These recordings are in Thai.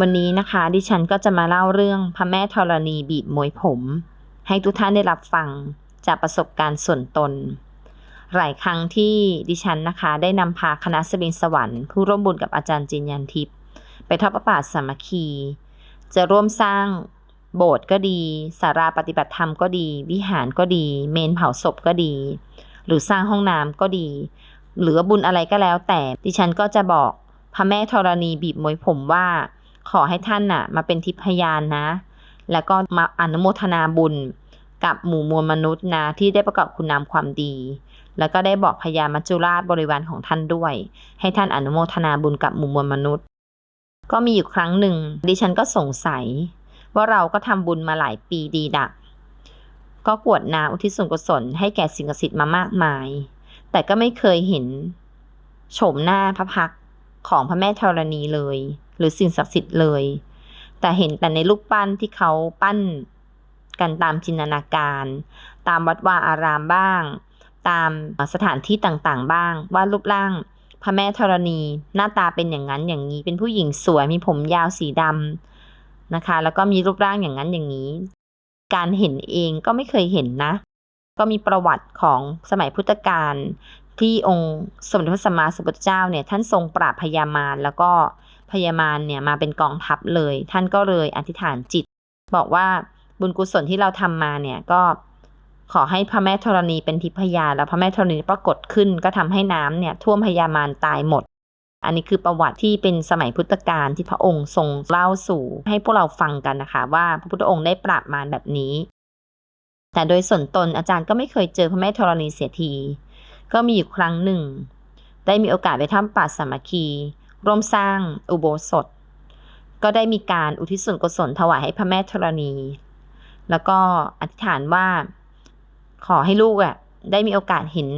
วันนี้นะคะดิฉันก็จะมาเล่าเรื่องพระแม่ธรณีบีบมวยผม ให้ทุกท่านได้รับฟังจากประสบการณ์ส่วนตน หลายครั้งที่ดิฉันนะคะได้นำพาคณะสบิงสวรรค์ผู้ร่วมบุญกับอาจารย์จินยันทิพย์ไปทอดพระปาสามัคคี จะร่วมสร้างโบสถ์ก็ดีสาราปฏิบัติธรรมก็ดี วิหารก็ดี เมนเผาศพก็ดี หรือสร้างห้องน้ำก็ดี หรือบุญอะไรก็แล้วแต่ดิฉันก็จะบอกพระแม่ธรณีบีบมวยผมว่า ขอให้ท่านน่ะมาเป็นทิพยานนะ แล้วก็มาอนุโมทนาบุญกับหมู่มวลมนุษย์นะที่ได้ประกอบคุณงามความดี แล้วก็ได้บอกพญามัจจุราชบริวารของท่านด้วย ให้ท่านอนุโมทนาบุญกับหมู่มวลมนุษย์ ก็มีอยู่ครั้งหนึ่ง ดิฉันก็สงสัย ว่าเราก็ทำบุญมาหลายปีดีดัก ก็กวดน้ำอุทิศส่วนกุศลให้แก่สิ่งศักดิ์สิทธิ์มามากมาย แต่ก็ไม่เคยเห็นโฉมหน้าพระพักของพระแม่ธรณีเลย หรือสิ่งศักดิ์สิทธิ์เลย แต่เห็นแต่ในรูปปั้นที่เขาปั้นกันตามจินตนาการ ตามวัดวาอารามบ้าง ตามสถานที่ต่างๆ บ้าง ว่ารูปร่างพระแม่ธรณี หน้าตาเป็นอย่างนั้นอย่างนี้ เป็นผู้หญิงสวยมีผมยาวสีดำนะคะ แล้วก็มีรูปร่างอย่างนั้นอย่างนี้ การเห็นเองก็ไม่เคยเห็นนะ ก็มีประวัติของสมัยพุทธกาลที่องค์สมเด็จพระสัมมาสัมพุทธเจ้าเนี่ยท่านทรงปราบพญามารแล้วก็ พญามารเนี่ยมาเป็นกองทัพเลย ท่านก็เลยอธิษฐานจิต บอกว่าบุญกุศลที่เราทำมาเนี่ยก็ขอให้พระแม่ธรณีเป็นทิพยานแล้วพระแม่ธรณีปรากฏขึ้นก็ทำให้น้ำเนี่ยท่วมพญามารตายหมด อันนี้คือประวัติที่เป็นสมัยพุทธกาลที่พระองค์ทรงเล่าสู่ ให้พวกเราฟังกันนะคะ ว่าพระพุทธองค์ได้ปราบมารแบบนี้ แต่โดยส่วนตนอาจารย์ก็ไม่เคยเจอพระแม่ธรณีเสียที ก็มีอยู่ครั้งหนึ่ง ได้มีโอกาสไปถ้ำป่าสามัคคี ร่วมสร้างอุโบสถ ก็ได้มีการอุทิศส่วนกุศลถวายให้พระแม่ธรณี แล้วก็อธิษฐานว่าขอให้ลูกอะ่ะได้มีโอกาสเห็น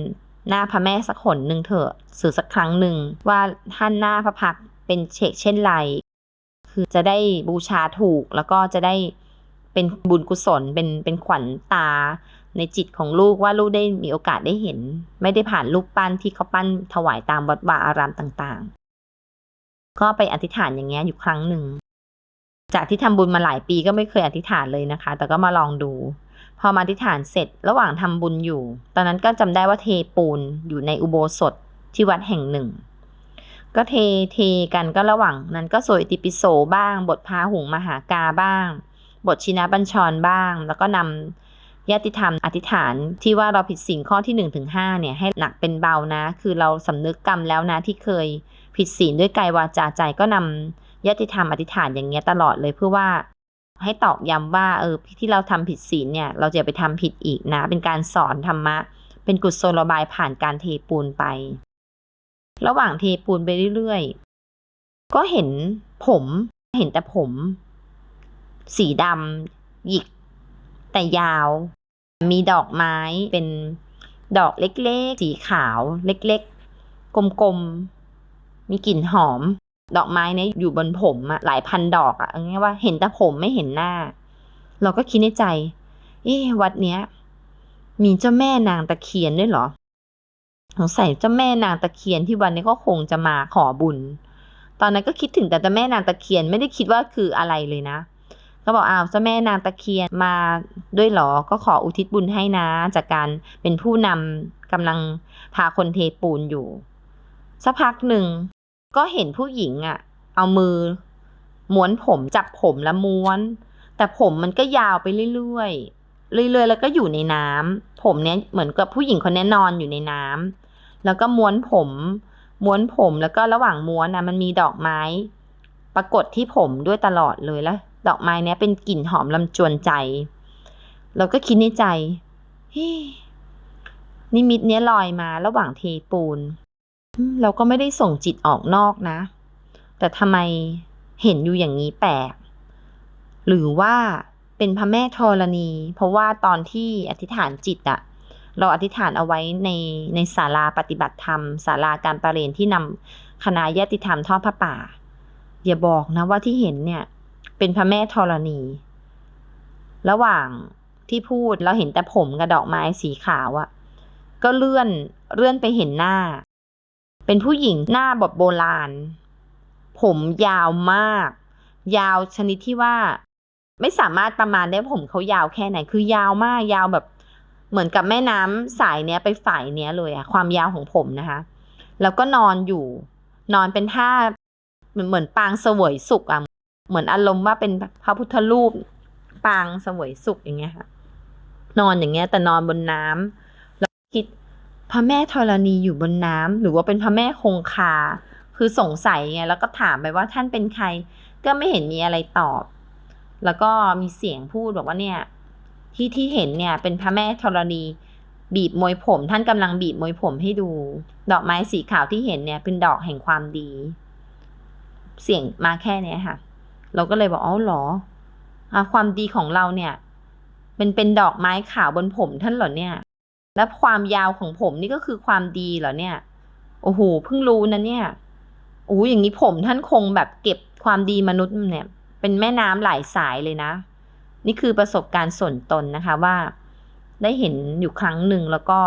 หน้าพระแม่สักหนหนึ่งเถอะสื่อสักครั้งหนึ่งว่าท่านหน้าพระพักเป็นเฉกเช่นไร คือจะได้บูชาถูกแล้วก็จะได้เป็นบุญกุศลเป็นเป็นขวัญตาในจิตของลูกว่าลูกได้มีโอกาสได้เห็น ไม่ได้ผ่านรูปปั้นที่เขาปั้นถวายตามวัดวาอารามต่าง ก็ไปอธิษฐานอย่างเงี้ยอยู่ครั้งหนึ่ง จากที่ทำบุญมาหลายปีก็ไม่เคยอธิษฐานเลยนะคะ แต่ก็มาลองดู พอมาอธิษฐานเสร็จระหว่างทำบุญอยู่ ตอนนั้นก็จำได้ว่าเทปูนอยู่ในอุโบสถที่วัดแห่งหนึ่ง ก็เทเทกันก็ระหว่างนั้นก็สวดอิติปิโสบ้าง บทพาหุงมหากาบ้าง บทชินาบัญชรบ้าง แล้วก็นำญาติธรรมอธิษฐานที่ว่าเราผิดสิ่งข้อที่1นถึงหเนี่ยให้หนักเป็นเบานะ คือเราสำนึกกรรมแล้วนะที่เคย ผิดศีลด้วยกายวาจาใจก็นำญาติธรรมอธิษฐานอย่างเงี้ยตลอดเลยเพื่อว่าให้ตอกย้ำว่าเออที่เราทำผิดศีลเนี่ย เราจะไปทำผิดอีกนะ เป็นการสอนธรรมะ เป็นกุศโลบายผ่านการเทปูนไป ระหว่างเทปูนไปเรื่อยๆ ก็เห็นผมเห็นแต่ผม สีดำหยิก แต่ยาว มีดอกไม้เป็นดอกเล็กๆ สีขาว เล็กๆ กลมๆ มีกลิ่นหอม ดอกไม้เนี้ยอยู่บนผมอะหลายพันดอกอะง่ายว่าเห็นแต่ผมไม่เห็นหน้า เราก็คิดในใจ เอ๊ะวัดเนี้ย มีเจ้าแม่นางตะเคียนด้วยเหรอสงสัยเจ้าแม่นางตะเคียนที่วันนี้ก็คงจะมาขอบุญ ตอนนั้นก็คิดถึงแต่เจ้าแม่นางตะเคียนไม่ได้คิดว่าคืออะไรเลยนะ ก็บอกอ้าวเจ้าแม่นางตะเคียนมาด้วยเหรอ ก็ขออุทิศบุญให้นะ จากการเป็นผู้นำกำลังพาคนเทปูนอยู่ สักพักหนึ่ง ก็เห็นผู้หญิงอะ่ะ เอามือม้วนผมจับผมแล้วม้วน แต่ผมมันก็ยาวไปเรื่อยๆเรื่อยๆแล้วก็อยู่ในน้ำผมเนี้ยเหมือนกับผู้หญิงคนนี้นอนอยู่ในน้ำแล้วก็ม้วนผม ม้วนผมแล้วก็ระหว่างม้วนนะมันมีดอกไม้ ปรากฏที่ผมด้วยตลอดเลยแล้ว ดอกไม้เนี้ยเป็นกลิ่นหอมลำจวนใจเราก็คิดในใจเฮ้นิมิตเนี้ยลอยมาระหว่างเทปูน เราก็ไม่ได้ส่งจิตออกนอกนะ แต่ทำไมเห็นอยู่อย่างนี้แปลก หรือว่าเป็นพระแม่ธรณี เพราะว่าตอนที่อธิษฐานจิตอะเราอธิษฐานเอาไว้ในในศาลาปฏิบัติธรรมศาลาการประเรียนที่นำคณะญาติธรรมทอดพระป่า อย่าบอกนะว่าที่เห็นเนี่ย เป็นพระแม่ธรณี ระหว่างที่พูดเราเห็นแต่ผมกับดอกไม้สีขาวอะก็เลื่อนเลื่อนไปเห็นหน้า เป็นผู้หญิงหน้าแบบโบราณ ผมยาวมาก ยาวชนิดที่ว่า ไม่สามารถประมาณได้ผมเขายาวแค่ไหน คือยาวมากยาวแบบ เหมือนกับแม่น้ำสายเนี้ยไปฝ่ายเนี้ยเลยอะความยาวของผมนะคะ แล้วก็นอนอยู่ นอนเป็นท่าเหมือนปางเสวยสุขอะเหมือนอารมณ์ว่าเป็นพระพุทธรูป ปางเสวยสุขอย่างเงี้ยค่ะ นอนอย่างเงี้ย แต่นอนบนน้ำแล้วคิด พระแม่ธรณีอยู่บนน้ำหรือว่าเป็นพระแม่คงคา คือสงสัยไงแล้วก็ถามไปว่าท่านเป็นใคร ก็ไม่เห็นมีอะไรตอบ แล้วก็มีเสียงพูดบอกว่าเนี่ยที่ที่เห็นเนี่ยเป็นพระแม่ธรณีบีบมวยผม ท่านกำลังบีบมวยผมให้ดู ดอกไม้สีขาวที่เห็นเนี่ย เป็นดอกแห่งความดี เสียงมาแค่เนี้ยค่ะ เราก็เลยบอกอ๋อหรออความดีของเราเนี่ย เป็นเป็นดอกไม้ขาวบนผมท่านเหรอเนี่ย และความยาวของผมนี่ก็คือความดีเหรอเนี่ย โอ้โหเพิ่งรู้นะเนี่ยโอ้อย่างนี้ผมท่านคงแบบเก็บความดีมนุษย์เนี่ย เป็นแม่น้ำหลายสายเลยนะ นี่คือประสบการณ์ส่วนตนนะคะว่า ได้เห็นอยู่ครั้งหนึ่งแล้วก็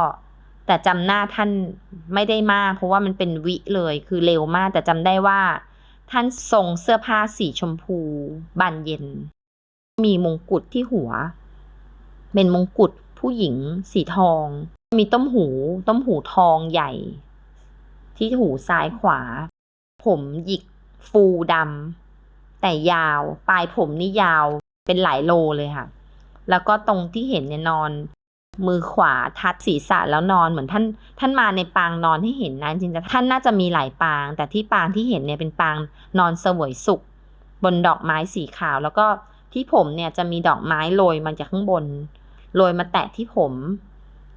แต่จำหน้าท่านไม่ได้มาก เพราะว่ามันเป็นวิเลย คือเร็วมาก แต่จำได้ว่า ท่านทรงเสื้อผ้าสีชมพู บานเย็น มีมงกุฎที่หัว เป็นมงกุฎ ผู้หญิงสีทอง มีต้มหู ต้มหูทองใหญ่ ที่หูซ้ายขวา ผมหยิกฟูดำแต่ยาว ปลายผมนี่ยาวเป็นหลายโลเลยค่ะ แล้วก็ตรงที่เห็นเนี่ยนอน มือขวาทัดศีรษะแล้วนอนเหมือนท่าน ท่านมาในปางนอนให้เห็นนะจริงๆท่านน่าจะมีหลายปาง แต่ที่ปางที่เห็นเนี่ยเป็นปางนอนเสวยสุข บนดอกไม้สีขาวแล้วก็ที่ผมเนี่ยจะมีดอกไม้โรยมาจากข้างบน โรยมาแตะที่ผม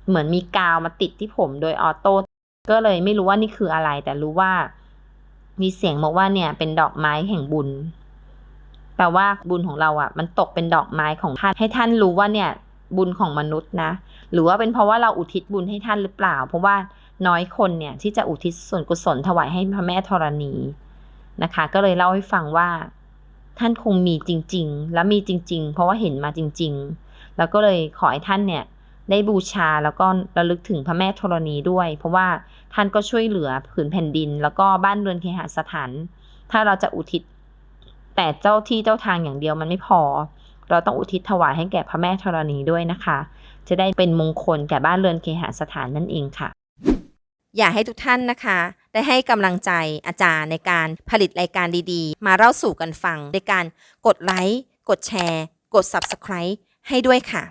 เหมือนมีกาวมาติดที่ผมโดยออโต้ก็เลยไม่รู้ว่านี่คืออะไร แต่รู้ว่า มีเสียงบอกว่าเนี่ย เป็นดอกไม้แห่งบุญแปลว่าบุญของเราอะ มันตกเป็นดอกไม้ของท่านให้ท่านรู้ว่าเนี่ย บุญของมนุษย์นะ หรือว่าเป็นเพราะว่าเราอุทิศบุญให้ท่านหรือเปล่า เพราะว่าน้อยคนเนี่ย ที่จะอุทิศส่วนกุศลถวายให้พระแม่ธรณีนะคะ ก็เลยเล่าให้ฟังว่า ท่านคงมีจริง ๆ และมีจริง ๆ เพราะว่าเห็นมาจริง ๆ แล้วก็เลยขอให้ท่านเนี่ยได้บูชาแล้วก็ระลึกถึงพระแม่ธรณีด้วย เพราะว่าท่านก็ช่วยเหลือผืนแผ่นดิน แล้วก็บ้านเรือนเคหสถาน ถ้าเราจะอุทิศ แต่เจ้าที่เจ้าทางอย่างเดียวมันไม่พอ เราต้องอุทิศถวายให้แก่พระแม่ธรณีด้วยนะคะ จะได้เป็นมงคลแก่บ้านเรือนเคหสถานนั่นเองค่ะ อยากให้ทุกท่านนะคะ ได้ให้กำลังใจอาจารย์ในการผลิตรายการดีๆ มาเล่าสู่กันฟังในการกดไลค์กดแชร์ กด Subscribe ให้ด้วยค่ะ